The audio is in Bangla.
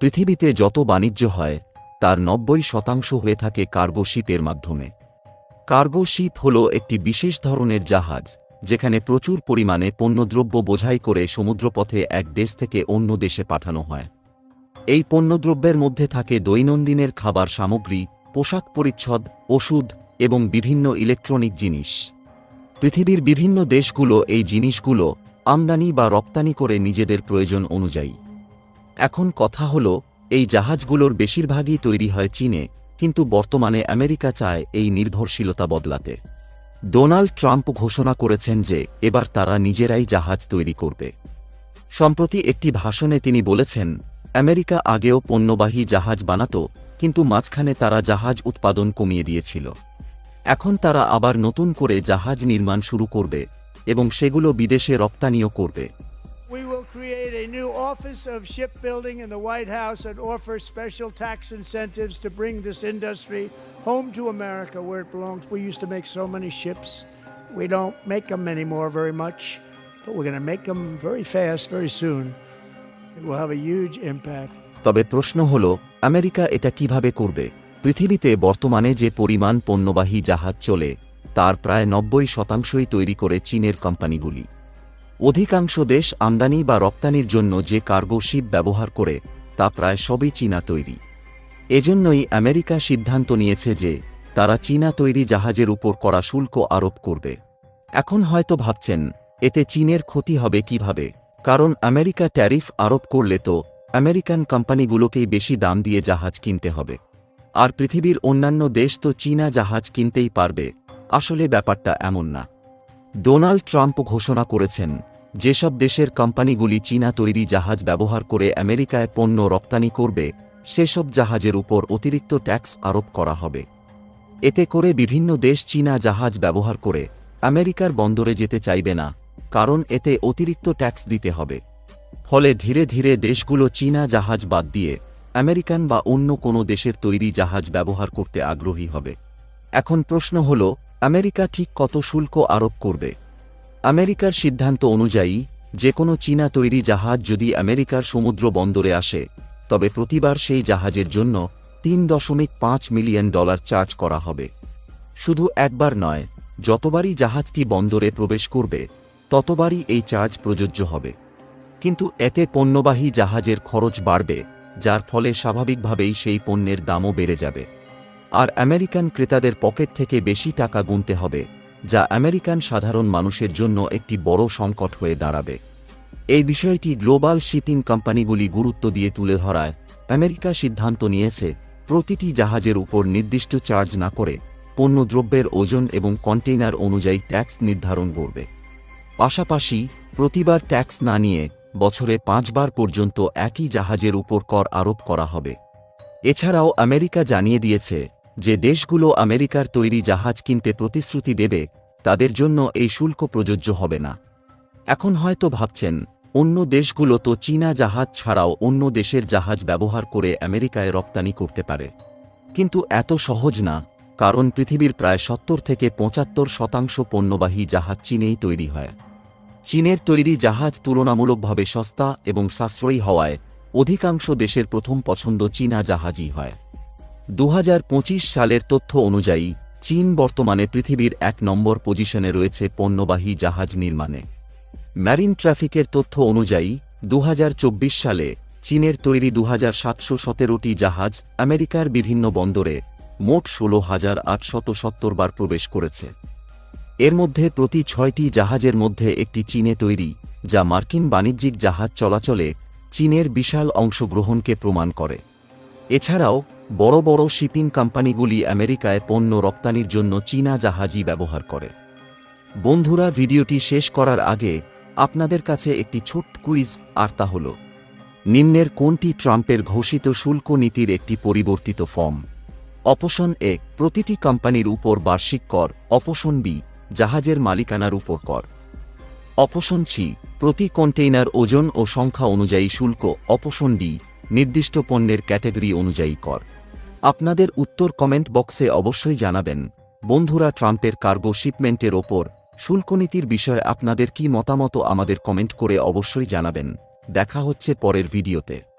পৃথিবীতে যত বাণিজ্য হয়, তার নব্বই শতাংশ হয়ে থাকে কার্গো শিপের মাধ্যমে। কার্গো শিপ হল একটি বিশেষ ধরনের জাহাজ, যেখানে প্রচুর পরিমাণে পণ্যদ্রব্য বোঝাই করে সমুদ্রপথে এক দেশ থেকে অন্য দেশে পাঠানো হয়। এই পণ্যদ্রব্যের মধ্যে থাকে দৈনন্দিনের খাবার সামগ্রী, পোশাক পরিচ্ছদ, ওষুধ এবং বিভিন্ন ইলেকট্রনিক জিনিস। পৃথিবীর বিভিন্ন দেশগুলো এই জিনিসগুলো আমদানি বা রপ্তানি করে নিজেদের প্রয়োজন অনুযায়ী। এখন কথা হল, এই জাহাজগুলোর বেশিরভাগই তৈরি হয় চীনে, কিন্তু বর্তমানে আমেরিকা চায় এই নির্ভরশীলতা বদলাতে। ডোনাল্ড ট্রাম্প ঘোষণা করেছেন যে, এবার তারা নিজেরাই জাহাজ তৈরি করবে। সম্প্রতি একটি ভাষণে তিনি বলেছেন, আমেরিকা আগেও পণ্যবাহী জাহাজ বানাত, কিন্তু মাঝখানে তারা জাহাজ উৎপাদন কমিয়ে দিয়েছিল। এখন তারা আবার নতুন করে জাহাজ নির্মাণ শুরু করবে এবং সেগুলো বিদেশে রপ্তানিও করবে। Create a new Office of Shipbuilding in the White House and offer special tax incentives to bring this industry home to America where it belongs. We used to make so many ships. We don't make them anymore very much, but we're going to make them very fast, very soon. It will have a huge impact. তবে প্রশ্ন হল আমেরিকা এটা কীভাবে করবে পৃথিবীতে বর্তমানে যে পরিমাণ পণ্যবাহী জাহাজ চলে তার প্রায় নব্বই শতাংশই তৈরি করে চীনের কোম্পানিগুলি অধিকাংশ দেশ আমদানি বা রপ্তানির জন্য যে কার্গো শিপ ব্যবহার করে, তা প্রায় সবই চীনা তৈরি। এজন্যই আমেরিকা সিদ্ধান্ত নিয়েছে যে, তারা চীনা তৈরি জাহাজের উপর করা শুল্ক আরোপ করবে। এখন হয়তো ভাবছেন, এতে চীনের ক্ষতি হবে কীভাবে? কারণ আমেরিকা ট্যারিফ আরোপ করলে তো, আমেরিকান কোম্পানিগুলোকেই বেশি দাম দিয়ে জাহাজ কিনতে হবে। আর পৃথিবীর অন্যান্য দেশ তো চীনা জাহাজ কিনতেই পারবে। আসলে ব্যাপারটা এমন না। ডোনাল্ড ট্রাম্প ঘোষণা করেছেন, যেসব দেশের কোম্পানিগুলি চীনা তৈরি জাহাজ ব্যবহার করে আমেরিকায় পণ্য রপ্তানি করবে, সেসব জাহাজের উপর অতিরিক্ত ট্যাক্স আরোপ করা হবে। এতে করে বিভিন্ন দেশ চীনা জাহাজ ব্যবহার করে আমেরিকার বন্দরে যেতে চাইবে না, কারণ এতে অতিরিক্ত ট্যাক্স দিতে হবে। ফলে ধীরে ধীরে দেশগুলো চীনা জাহাজ বাদ দিয়ে আমেরিকান বা অন্য কোনো দেশের তৈরি জাহাজ ব্যবহার করতে আগ্রহী হবে। এখন প্রশ্ন হল আমেরিকা ঠিক কত শুল্ক আরোপ করবে? আমেরিকার সিদ্ধান্ত অনুযায়ী যে কোনো চীনা তৈরি জাহাজ যদি আমেরিকার সমুদ্র বন্দরে আসে, তবে প্রতিবার সেই জাহাজের জন্য তিন দশমিক পাঁচ মিলিয়ন ডলার চার্জ করা হবে। শুধু একবার নয়, যতবারই জাহাজটি বন্দরে প্রবেশ করবে, ততবারই এই চার্জ প্রযোজ্য হবে। কিন্তু এতে পণ্যবাহী জাহাজের খরচ বাড়বে, যার ফলে স্বাভাবিকভাবেই সেই পণ্যের দামও বেড়ে যাবে। আর আমেরিকান ক্রেতাদের পকেট থেকে বেশি টাকা গুনতে হবে, যা আমেরিকান সাধারণ মানুষের জন্য একটি বড় সংকট হয়ে দাঁড়াবে। এই বিষয়টি গ্লোবাল শিপিং কোম্পানিগুলি গুরুত্ব দিয়ে তুলে ধরায়। আমেরিকা সিদ্ধান্ত নিয়েছে, প্রতিটি জাহাজের উপর নির্দিষ্ট চার্জ না করে পণ্যদ্রব্যের ওজন এবং কন্টেইনার অনুযায়ী ট্যাক্স নির্ধারণ করবে। পাশাপাশি, প্রতিবার ট্যাক্স না নিয়ে বছরে পাঁচবার পর্যন্ত একই জাহাজের উপর কর আরোপ করা হবে। এছাড়াও আমেরিকা জানিয়ে দিয়েছে যে দেশগুলো আমেরিকার তৈরি জাহাজ কিনতে প্রতিশ্রুতি দেবে, তাদের জন্য এই শুল্ক প্রযোজ্য হবে না। এখন হয়তো ভাবছেন, অন্য দেশগুলো তো চীনা জাহাজ ছাড়াও অন্য দেশের জাহাজ ব্যবহার করে আমেরিকায় রপ্তানি করতে পারে। কিন্তু এত সহজ না, কারণ পৃথিবীর প্রায় সত্তর থেকে পঁচাত্তর শতাংশ পণ্যবাহী জাহাজ চীনেই তৈরি হয়। চীনের তৈরি জাহাজ তুলনামূলকভাবে সস্তা এবং সাশ্রয়ী হওয়ায় অধিকাংশ দেশের প্রথম পছন্দ চীনা জাহাজই হয়। দু হাজার পঁচিশ সালের তথ্য অনুযায়ী, চীন বর্তমানে পৃথিবীর এক নম্বর পজিশনে রয়েছে পণ্যবাহী জাহাজ নির্মাণে। ম্যারিন ট্রাফিকের তথ্য অনুযায়ী, দুহাজার চব্বিশ সালে চীনের তৈরি দু হাজার জাহাজ আমেরিকার বিভিন্ন বন্দরে মোট ষোলো হাজার আটশত সত্তর বার প্রবেশ করেছে। এর মধ্যে প্রতি ছয়টি জাহাজের মধ্যে একটি চীনে তৈরি, যা মার্কিন বাণিজ্যিক জাহাজ চলাচলে চীনের বিশাল অংশগ্রহণকে প্রমাণ করে। এছাড়াও, বড় বড় শিপিং কোম্পানিগুলি আমেরিকায় পণ্য রপ্তানির জন্য চীনা জাহাজই ব্যবহার করে। বন্ধুরা, ভিডিওটি শেষ করার আগে আপনাদের কাছে একটি ছোট্ট কুইজ, আর তা হল, নিম্নের কোনটি ট্রাম্পের ঘোষিত শুল্ক নীতির একটি পরিবর্তিত ফর্ম? অপশন এ, প্রতিটি কোম্পানির উপর বার্ষিক কর। অপশন বি, জাহাজের মালিকানার উপর কর। অপশন সি, প্রতি কন্টেইনার ওজন ও সংখ্যা অনুযায়ী শুল্ক। অপশন ডি নির্দিষ্ট পণ্যের ক্যাটাগরি অনুযায়ী কর। আপনাদের উত্তর কমেন্ট বক্সে অবশ্যই জানাবেন, বন্ধুরা ট্রাম্পের কার্গো শিপমেন্টের ওপর শুল্কনীতির বিষয়ে আপনাদের কি মতামত আমাদের কমেন্ট করে অবশ্যই জানাবেন। দেখা হচ্ছে পরের ভিডিওতে।